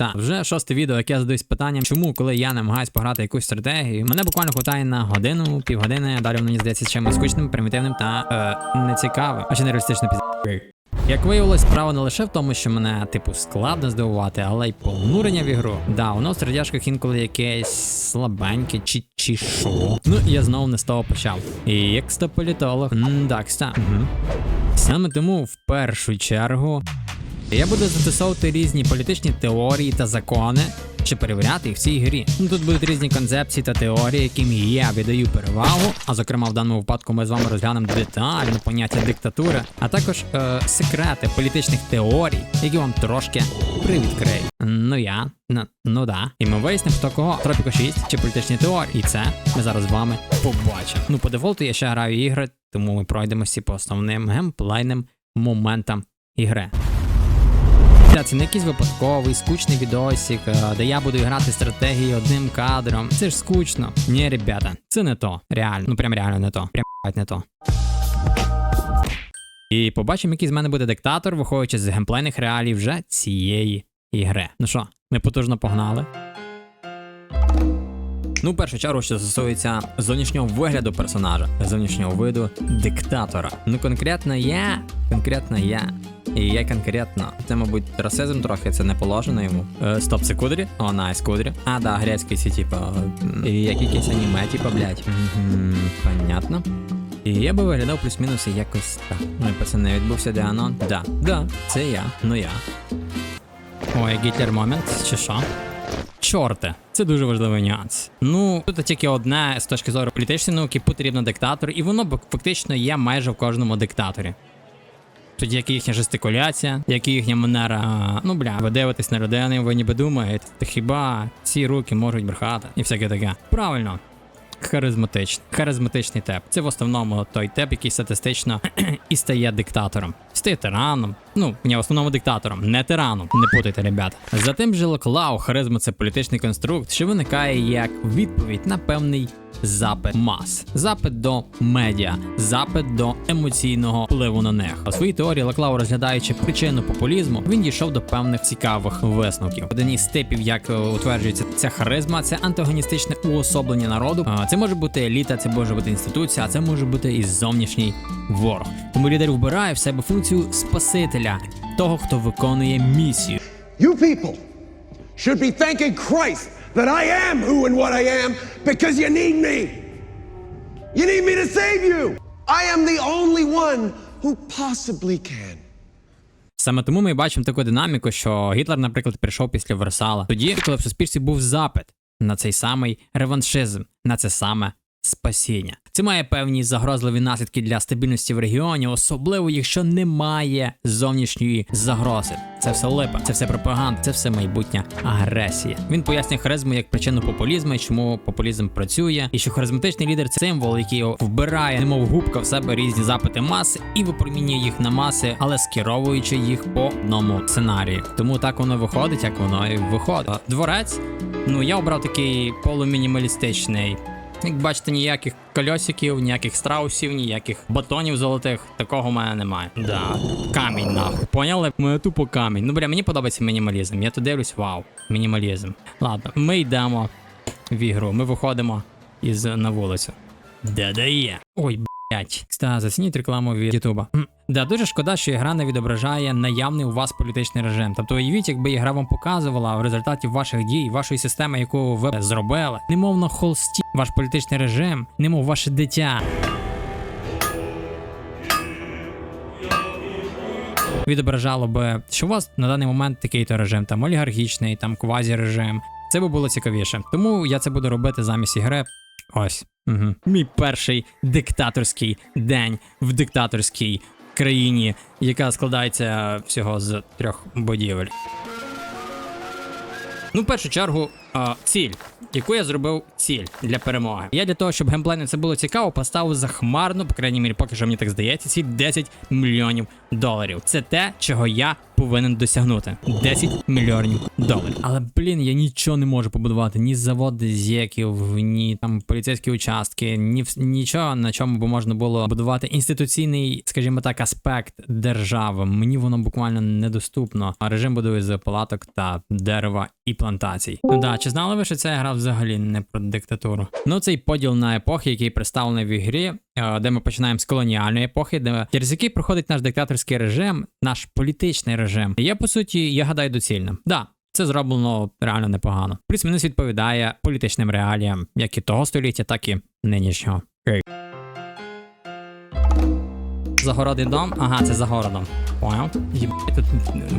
та вже шосте відео, яке я задаюсь питанням, чому, коли я намагаюсь пограти якусь стратегію, мене буквально хватає на годину, півгодини, далі мені здається чимось скучним, примітивним та е, нецікавим, а ще нереалістично пізд. Як виявилось, справа не лише в тому, що мене, типу, складно здивувати, але й понурення в ігру. Да, воно в стратяжках інколи якесь слабеньке чи, чи що. Ну, я знову не з того почав. І як стополітолог. М-да, кста. Угу. Саме тому в першу чергу я буду застосовувати різні політичні теорії та закони, щоб перевіряти їх в цій грі. Ну тут будуть різні концепції та теорії, яким я віддаю перевагу. А зокрема, в даному випадку ми з вами розглянемо детально поняття диктатури, а також е, секрети політичних теорій, які вам трошки привідкрию. Ну я, ну, ну да. І ми вияснимо, хто кого Тропіко 6 чи політичні теорії. І це ми зараз з вами побачимо. Ну, по дефолту я ще граю ігри, тому ми пройдемося по основним геймплейним моментам ігри. Це не якийсь випадковий, скучний відосик, е, де я буду грати стратегії одним кадром. Це ж скучно. Ні, ребята, це не то. Реально, ну прям реально не то. Прям не то. І побачимо, який з мене буде диктатор, виходячи з геймплейних реалій вже цієї ігри. Ну що, ми потужно погнали. Ну, в першу чергу, що стосується зовнішнього вигляду персонажа, зовнішнього виду диктатора. Ну, конкретно я, конкретно я. І я конкретно. Це, мабуть, расизм трохи, це не положено йому. Е, стоп, це кудрі? О, найс, кудрі. А, да, грецький ці, типа. І як якісь аніме, типа, блядь. Мгм, Понятно. І я би виглядав плюс-мінус якось так. Ну і пацани, відбувся Деанон. Да, да, це я, ну я. Ой, Гітлер момент, чи що? Чорте, це дуже важливий нюанс. Ну, тут тільки одне з точки зору політичної науки потрібно диктатор, і воно фактично є майже в кожному диктаторі. Тоді як їхня жестикуляція, як їхня манера. Ну бля, ви дивитесь на людину, ви ніби думаєте, та хіба ці руки можуть брехати і всяке таке. Правильно. Харизматичний. Харизматичний тип. Це в основному той тип, який статистично і стає диктатором. Стає тираном. Ну, ні, в основному диктатором, не тираном. Не путайте, ребята. Затим же Локлау, харизма це політичний конструкт, що виникає як відповідь на певний запит мас, запит до медіа, запит до емоційного впливу на них. У своїй теорії Лаклау, розглядаючи причину популізму, він дійшов до певних цікавих висновків. Один із типів, як е, утверджується ця харизма, це антагоністичне уособлення народу. Це може бути еліта, це може бути інституція, а це може бути і зовнішній ворог. Тому лідер вбирає в себе функцію спасителя, того, хто виконує місію. You people should be thanking Christ that I am who and what I am because you need me. You need me to save you. I am the only one who possibly can. Саме тому ми бачимо таку динаміку, що Гітлер, наприклад, прийшов після Версала. Тоді, коли в суспільстві був запит на цей самий реваншизм, на це саме спасіння. Це має певні загрозливі наслідки для стабільності в регіоні, особливо якщо немає зовнішньої загрози. Це все липа, це все пропаганда, це все майбутня агресія. Він пояснює харизму як причину популізму, і чому популізм працює, і що харизматичний лідер це символ, який вбирає, немов губка в себе різні запити маси і випромінює їх на маси, але скеровуючи їх по одному сценарію. Тому так воно виходить, як воно і виходить. Дворець. Ну я обрав такий полумінімалістичний. Як бачите, ніяких кольосиків, ніяких страусів, ніяких батонів золотих, такого в мене немає. Да, камінь нахуй. Поняли? Мене тупо камінь. Ну бля, мені подобається мінімалізм. Я тут дивлюсь, вау, мінімалізм. Ладно, ми йдемо в ігру. Ми виходимо із на вулицю. Де де є? Ой, блять. Ста, зацініть рекламу від Ютуба. Да, дуже шкода, що ігра не відображає наявний у вас політичний режим. Тобто уявіть, якби ігра вам показувала в результаті ваших дій, вашої системи, яку ви зробили, немов на холсті ваш політичний режим, немов ваше дитя. Відображало би, що у вас на даний момент такий то режим, там олігархічний, там квазі-режим. Це би було цікавіше. Тому я це буду робити замість ігри. Ось. Угу. Мій перший диктаторський день в диктаторській країні, яка складається всього з трьох будівель. Ну, в першу чергу, а, ціль, яку я зробив ціль для перемоги. Я для того, щоб геймплейно це було цікаво, поставив захмарну, по крайній мірі, поки що мені так здається, ціль 10 мільйонів доларів. Це те, чого я повинен досягнути 10 мільйонів доларів. Але блін, я нічого не можу побудувати. Ні заводи зєків, ні там поліцейські участки, ні нічого, на чому би можна було будувати інституційний, скажімо так, аспект держави. Мені воно буквально недоступно. А режим будує з палаток та дерева і плантацій. Ну да, чи знали ви, що ця гра взагалі не про диктатуру? Ну цей поділ на епохи, який представлений в ігрі, де ми починаємо з колоніальної епохи, де через який проходить наш диктаторський режим, наш політичний режим, є по суті, я гадаю, доцільним. Да. Це зроблено реально непогано. Плюс-мінус відповідає політичним реаліям, як і того століття, так і нинішнього. Загородний дом? Ага, це за городом. Поняв? Єбать, тут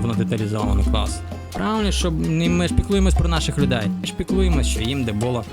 воно деталізовано, клас. Правильно, щоб ми ж про наших людей. Ми що їм де було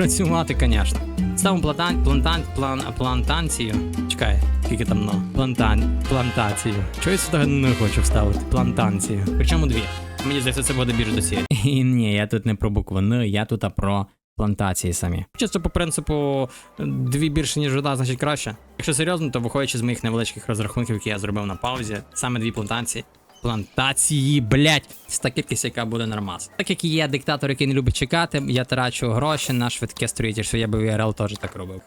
працювати, звісно. Ставимо плантан, плантан, план, плантацію. Чекай, скільки там ну? Плантан, плантацію. Чого я сюди не хочу вставити? Плантацію. Причому дві. Мені здається, це буде більш доцільно. І ні, я тут не про букву Н, я тут а про плантації самі. Чисто по принципу дві більше, ніж одна, значить краще. Якщо серйозно, то виходячи з моїх невеличких розрахунків, які я зробив на паузі, саме дві плантації. Плантації, блять, це та кількість, яка буде нормас. Так як є диктатор, який не любить чекати, я трачу гроші на швидке строїтельство, я би в IRL теж так робив.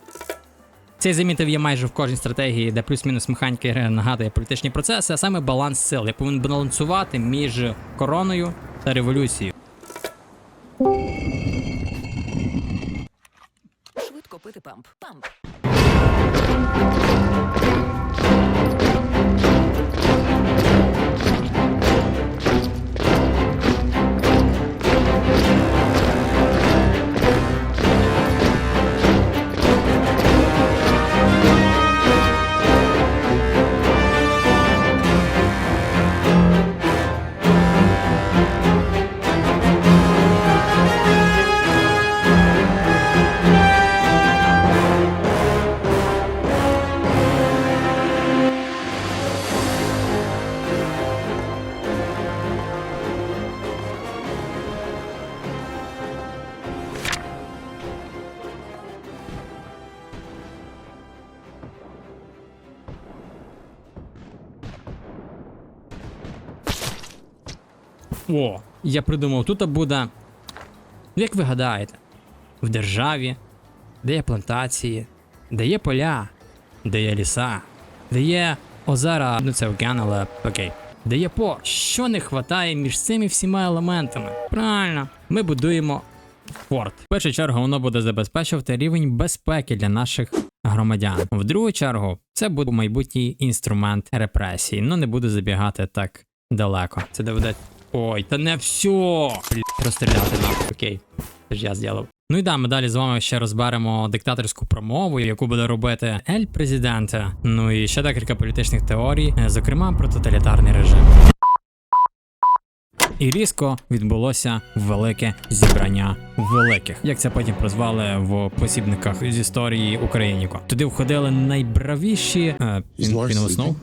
Цей замітив є майже в кожній стратегії, де плюс-мінус механіка гри нагадує політичні процеси, а саме баланс сил. Я повинен балансувати між короною та революцією. Швидко пити памп. Памп. Я придумав, тут буде. Ну, як ви гадаєте, в державі, де є плантації, де є поля, де є ліса, де є озера, ну це океан, але окей. Де є порт. Що не вистачає між цими всіма елементами? Правильно, ми будуємо форт. В першу чергу воно буде забезпечувати рівень безпеки для наших громадян. В другу чергу це буде майбутній інструмент репресії. Ну не буду забігати так далеко. Це доведе. Ой, та не все! Блін, Розстріляти нахуй. Окей. Це ж я зробив. Ну і да, ми далі з вами ще розберемо диктаторську промову, яку буде робити Ель президента. Ну і ще декілька політичних теорій, е, зокрема про тоталітарний режим. І різко відбулося велике зібрання великих, як це потім прозвали в посібниках з історії Україніко. Туди входили найбравіші. Е, він, він уснув?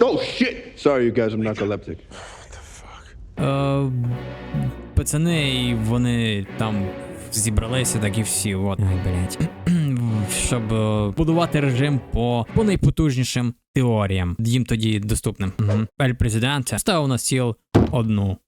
Oh shit! Sorry, you guys. I'm narcoleptic. Е, пацани, і вони там зібралися, так і всі. От. Ай, блядь. Щоб е, будувати режим по, по найпотужнішим теоріям, їм тоді доступним. Угу. Ель президент ставив на стіл одну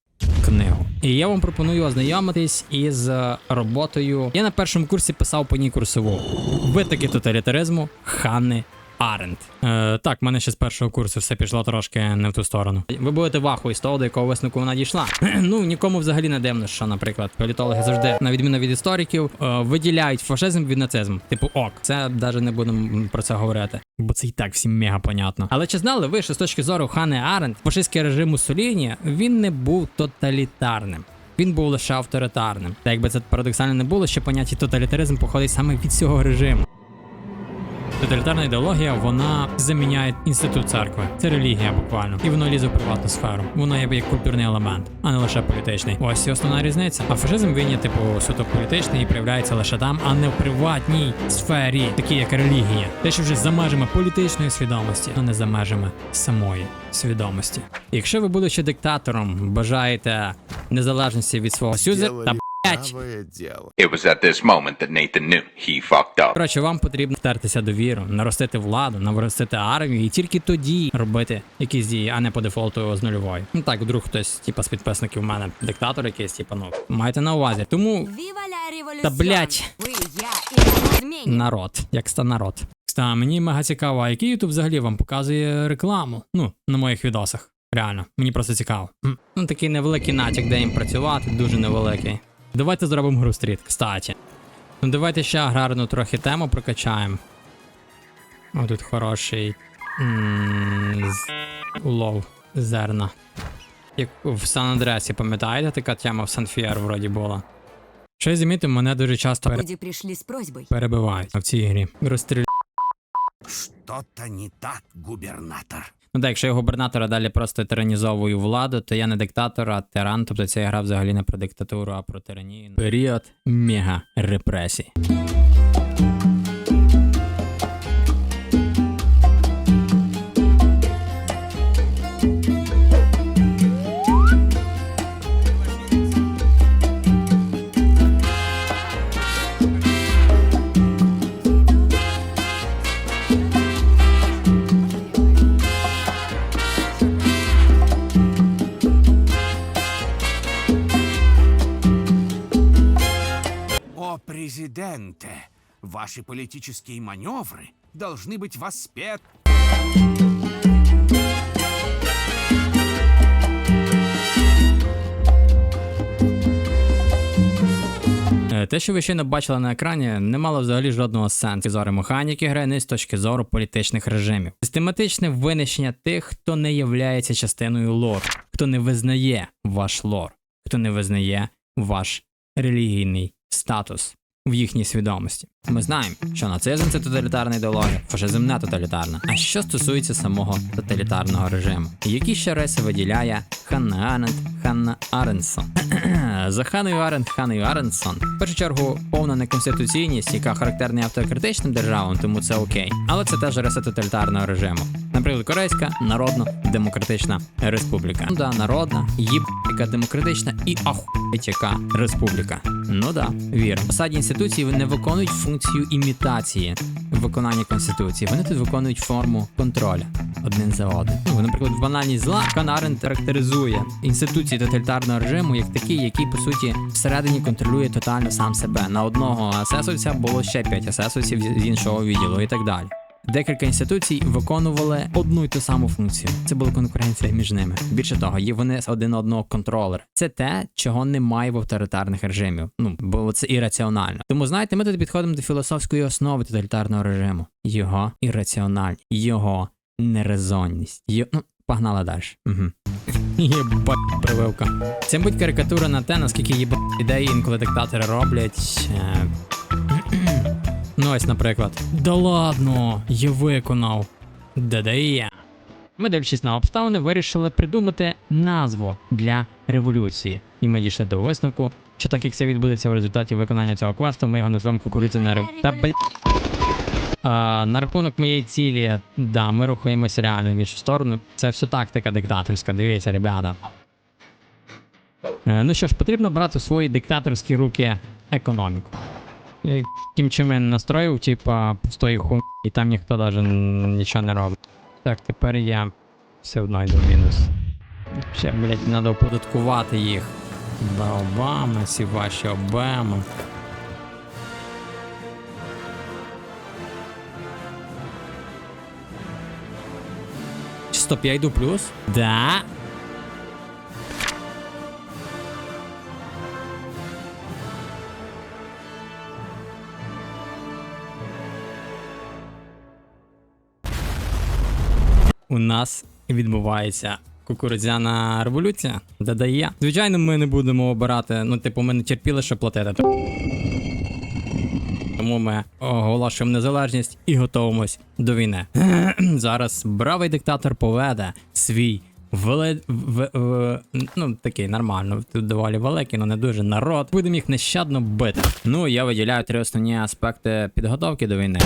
книгу. І я вам пропоную ознайомитись із е, роботою. Я на першому курсі писав по ній курсову. Витоки тоталітаризму Ханни Аренд. Е, так, в мене ще з першого курсу все пішло трошки не в ту сторону. Ви будете в ахуї з того, до якого висновку вона дійшла. ну нікому взагалі не дивно, що, наприклад, політологи завжди, на відміну від істориків, е, виділяють фашизм від нацизму. Типу, ок, це навіть не будемо про це говорити. Бо це і так всім мега понятно. Але чи знали ви, що з точки зору Хани Аренд, фашистський режим Муссоліні, він не був тоталітарним. Він був лише авторитарним. Та якби це парадоксально не було, що поняття тоталітаризм походить саме від цього режиму. Тоталітарна ідеологія вона заміняє інститут церкви. Це релігія буквально, і воно лізе в приватну сферу. Воно є як культурний елемент, а не лише політичний. Ось і основна різниця. А фашизм він є типу суто політичний і проявляється лише там, а не в приватній сфері, такі як релігія. Те, що вже за межами політичної свідомості, а не за межами самої свідомості. Якщо ви, будучи диктатором, бажаєте незалежності від свого сюзер та Блять. Дело. It was at this moment that Nathan knew he fucked up. Коротше, вам потрібно втертися до віру, наростити владу, наростити армію, і тільки тоді робити якісь дії, а не по дефолту з нульової. Ну так, вдруг хтось, типа, з підписників у мене диктатор якийсь, типа, ну майте на увазі. Тому! Та, я народ, як ста народ. Кста, мені мега цікаво, а який ютуб взагалі вам показує рекламу? Ну, на моїх відосах. Реально, мені просто цікаво. Ну, такий невеликий натяк, де їм працювати, дуже невеликий. Давайте зробимо гру стріт, кстати. Ну давайте ще аграрну трохи тему прокачаємо. О, тут хороший м, улов зерна. Як в Сан-Андресі, пам'ятаєте, така тема в Сан-Фієр вроді була. Що я замітив, мене дуже часто пере- прийшли з просьбою. перебивають в цій грі. Розстріляють. Что-то не так, губернатор. Ну так, якщо я губернатора далі просто тиранізовую владу, то я не диктатор, а тиран. Тобто ця гра взагалі не про диктатуру, а про тиранію. Період мега репресій. ваши политические маневры должны быть воспеты. Е, Те, що ви щойно бачили на екрані, не мало взагалі жодного сенсу з зору механіки гри, ні з точки зору політичних режимів. Систематичне винищення тих, хто не являється частиною лору, хто не визнає ваш лор, хто не визнає ваш релігійний статус в їхній свідомості. Ми знаємо, що нацизм це тоталітарна ідеологія, фашизм не тоталітарна. А що стосується самого тоталітарного режиму, які ще риси виділяє Ханна Аренд, Ханна Аренсон. За Ханою Аренд, Ханою Аренсон. В першу чергу повна неконституційність, яка характерна автократичним державам, тому це окей. Але це теж риса тоталітарного режиму. Наприклад, Корейська Народно-Демократична Республіка. Ну да, народна, їб, яка демократична і ахуєть яка республіка. Ну да, вірно. Посаді інституції не виконують функцію імітації виконання конституції. Вони тут виконують форму контролю один за одним. Ну, наприклад, в банальність зла Канарен характеризує інституції тоталітарного режиму як такі, який по суті всередині контролює тотально сам себе. На одного асесовця було ще п'ять асесовців з іншого відділу і так далі. Декілька інституцій виконували одну й ту саму функцію. Це була конкуренція між ними. Більше того, є вони один одного контролер. Це те, чого немає в авторитарних режимів. Ну бо це ірраціонально. Тому знаєте, ми тут підходимо до філософської основи тоталітарного режиму. Його ірраціональність, його нерезонність. Йо... Ну, погнали далі. Угу. Єбать прививка. Це будь карикатура на те, наскільки єбать ідеї інколи диктатори роблять. Е... Ну ось, наприклад. Да ладно, я виконав. ДДЄ. Ми, дивлячись на обставини, вирішили придумати назву для революції. І ми дійшли до висновку, що так як це відбудеться в результаті виконання цього квесту, ми його назвемо кукурудзяна рев... Та бл... На рахунок моєї цілі, да, ми рухаємося реально в іншу сторону. Це все тактика диктаторська, дивіться, ребята. Е, ну що ж, потрібно брати в свої диктаторські руки економіку. Я Кім Чен Ын настроїв, типа, пустої ху, і там ніхто навіть нічого не робить. Так, тепер я все одно йду в мінус. Ще, блядь, треба оподаткувати їх. Да, Обами, всі ваші обами. Стоп, я йду плюс? Да. у нас відбувається кукурудзяна революція, додає. Звичайно, ми не будемо обирати. Ну, типу, ми не терпіли, що платити. Тому ми оголошуємо незалежність і готуємось до війни. Зараз бравий диктатор поведе свій вели... в... в... ну такий нормально, тут доволі великий, але не дуже народ. Будемо їх нещадно бити. Ну, я виділяю три основні аспекти підготовки до війни.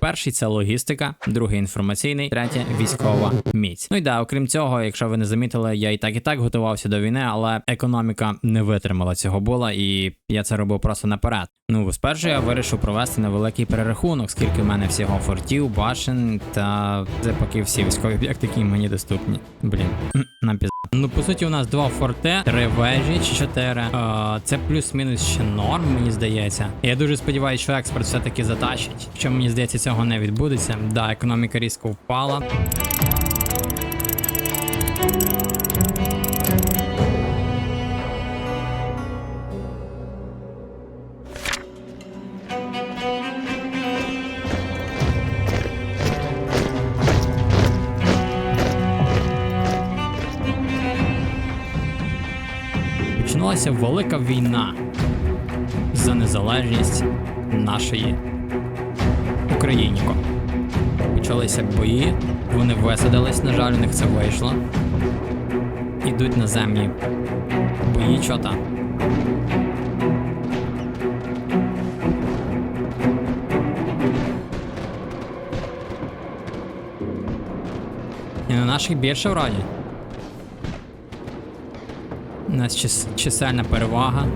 Перший це логістика, другий інформаційний, третє військова міць. Ну і да, окрім цього, якщо ви не замітили, я і так і так готувався до війни, але економіка не витримала цього була, і я це робив просто наперед. Ну, спершу я вирішив провести невеликий перерахунок, скільки в мене всього фортів, башен та це всі військові об'єкти, які мені доступні. Блін, нам піз... Ну, по суті, у нас два форте, три вежі чотири. Е, це плюс-мінус ще норм, мені здається. Я дуже сподіваюся, що експорт все-таки затащить. Що мені здається, цього не відбудеться. Да, економіка різко впала. Починалася велика війна за незалежність нашої Україніко. Почалися бої, вони висадились, на жаль, у них це вийшло. Ідуть наземні бої, чо там. І на наших більше вроді. У нас чис- чисельна перевага.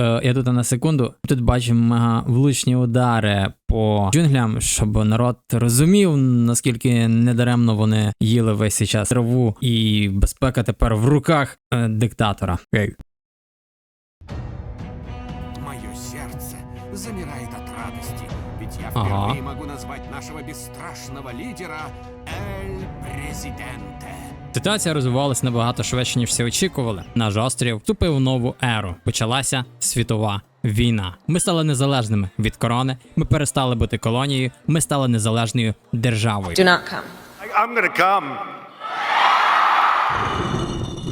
Е, Я тут на секунду. Тут бачимо влучні удари по джунглям, щоб народ розумів, наскільки недаремно вони їли весь час траву, і безпека тепер в руках е, диктатора. Ага. впервые могу назвать нашего бесстрашного лидера Эль Президенте. Ситуація розвивалася набагато швидше, ніж всі очікували. Наш острів вступив в нову еру. Почалася світова війна. Ми стали незалежними від корони. Ми перестали бути колонією. Ми стали незалежною державою. Do not come. I'm gonna come.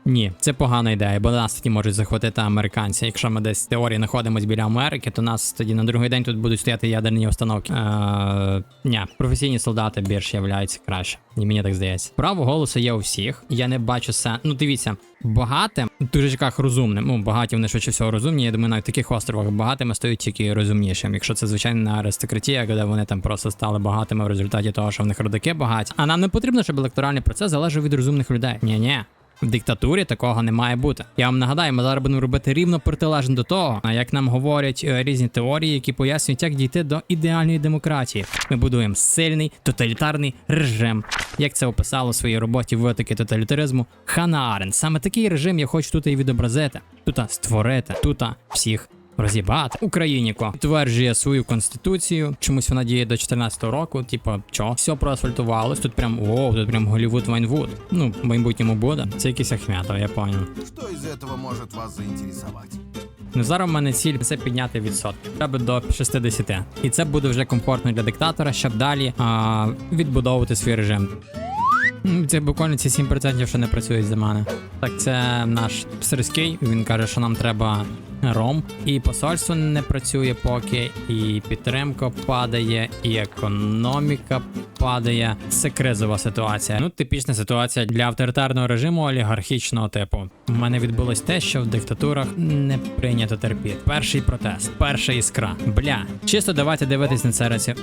Ні, це погана ідея, бо нас тоді можуть захватити американці. Якщо ми десь в теорії знаходимось біля Америки, то нас тоді на другий день тут будуть стояти ядерні установки. Е, ні, професійні солдати більш являються краще. І мені так здається. Право голосу є у всіх. Я не бачу се. Ну дивіться, багатим, в дужечках розумним. Ну, багаті вони швидше всього розумні. Я думаю, на таких островах багатими стають тільки розумнішим. Якщо це звичайна аристократія, де вони там просто стали багатими в результаті того, що в них родаки багаті. А нам не потрібно, щоб електоральний процес залежав від розумних людей. Ні, ні. В диктатурі такого не має бути. Я вам нагадаю, ми зараз будемо робити рівно протилежне до того, а як нам говорять е, різні теорії, які пояснюють, як дійти до ідеальної демократії. Ми будуємо сильний тоталітарний режим. Як це описало у своїй роботі витоки тоталітаризму Хана Арен. Саме такий режим я хочу тут і відобразити, тут створити, тут всіх. Розібати Україніко підтверджує свою конституцію. Чомусь вона діє до 14-го року. Типу, що все проасфальтувалось. Тут прям о, тут прям Голівуд Вайнвуд. Ну, в майбутньому буде. Це якийсь Ахметов, я поняв. Что из этого может вас заинтересовать? Ну зараз в мене ціль це підняти відсотки. Треба до 60. І це буде вже комфортно для диктатора, щоб далі а, відбудовувати свій режим. Це буквально ці 7% що не працюють за мене. Так, це наш сирський. Він каже, що нам треба ром. І посольство не працює поки, і підтримка падає, і економіка падає. Це кризова ситуація. Ну, типічна ситуація для авторитарного режиму олігархічного типу. У мене відбулось те, що в диктатурах не прийнято терпіти. Перший протест, перша іскра. Бля, чисто давайте дивитись на це раці.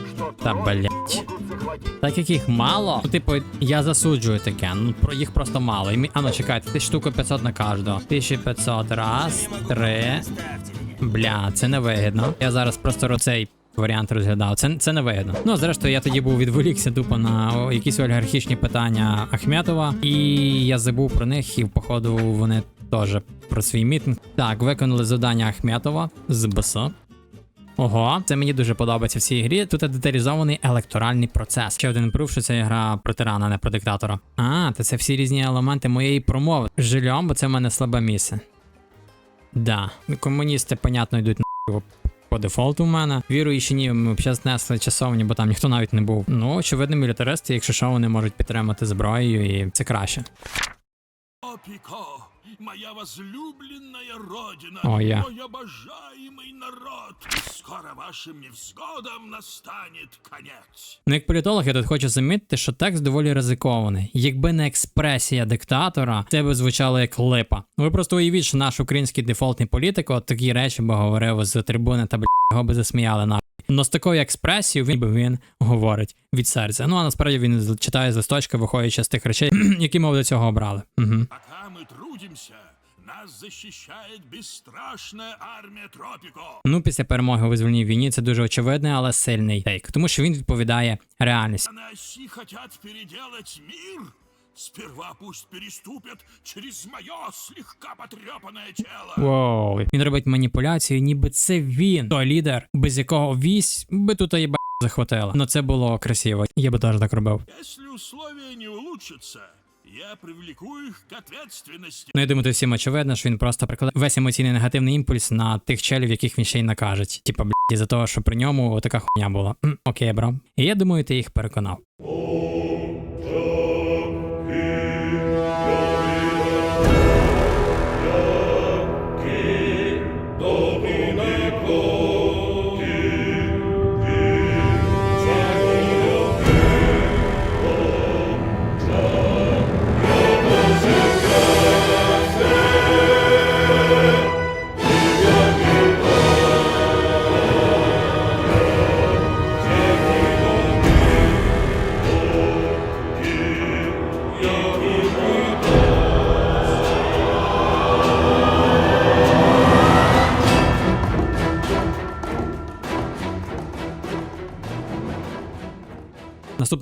Та блять. Так як їх мало, ну, типу, я засуджую таке. Ну про їх просто мало. І мі... А ну чекайте, ти штуку 500 на кожного. 1500 раз, три. Бля, це не вигідно. Я зараз просто цей варіант розглядав. Це, це вигідно. Ну, зрештою, я тоді був відволікся тупо на якісь олігархічні питання Ахметова, і я забув про них, і походу вони теж про свій мітинг. Так, виконали завдання Ахметова з БС. Ого, це мені дуже подобається в цій грі. Тут деталізований електоральний процес. Ще один пруф, що це гра про тирана, не про диктатора. А, то це всі різні елементи моєї промови. Жильом, бо це в мене слабе місце. Да, комуністи, понятно, йдуть на по дефолту в мене. Віруючи, ні, ми зараз знесли часовні, бо там ніхто навіть не був. Ну, очевидно, мілітаристи, якщо що, вони можуть підтримати зброєю, і це краще. Тропико, моя возлюбленная родина, О, я. мой обожаемый народ. Скоро вашим невзгодам настанет конец. Ну, як політолог, я тут хочу замітити, що текст доволі ризикований. Якби не експресія диктатора, це би звучало як липа. Ви просто уявіть, що наш український дефолтний політик от такі речі би говорив з трибуни та бля, його би засміяли на. Но з такою експресією він би він говорить від серця. Ну а насправді він читає з листочка, виходячи з тих речей, які ми до цього обрали. Угу. Трудимся, нас защищает бесстрашная армия Тропико. Ну, після перемоги у визвольній війні це дуже очевидний, але сильний тейк, тому що він відповідає реальності. На оси хотят переделать мир. Сперва пусть переступят через мое слегка потрепанное тело. Воу, він робить маніпуляцію, ніби це він, той лідер, без якого вісь би тут їба захватила. Ну це було красиво. Я би теж так робив. Если условия не улучшатся, я привлеку їх к ответственности. Ну я думаю, то всім очевидно, що він просто прикладає весь емоційний негативний імпульс на тих челів, яких він ще й накажуть. Типа, блядь, із-за того, що при ньому така хуйня була. М, Окей, бро. І я думаю, ти їх переконав.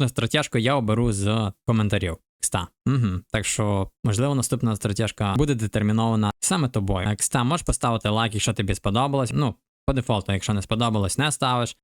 Наступну стратяжку я оберу з коментарів. Кста. Угу. Так що, можливо, наступна стратяжка буде детермінована саме тобою. Кста, можеш поставити лайк, якщо тобі сподобалось. Ну, по дефолту, якщо не сподобалось, не ставиш.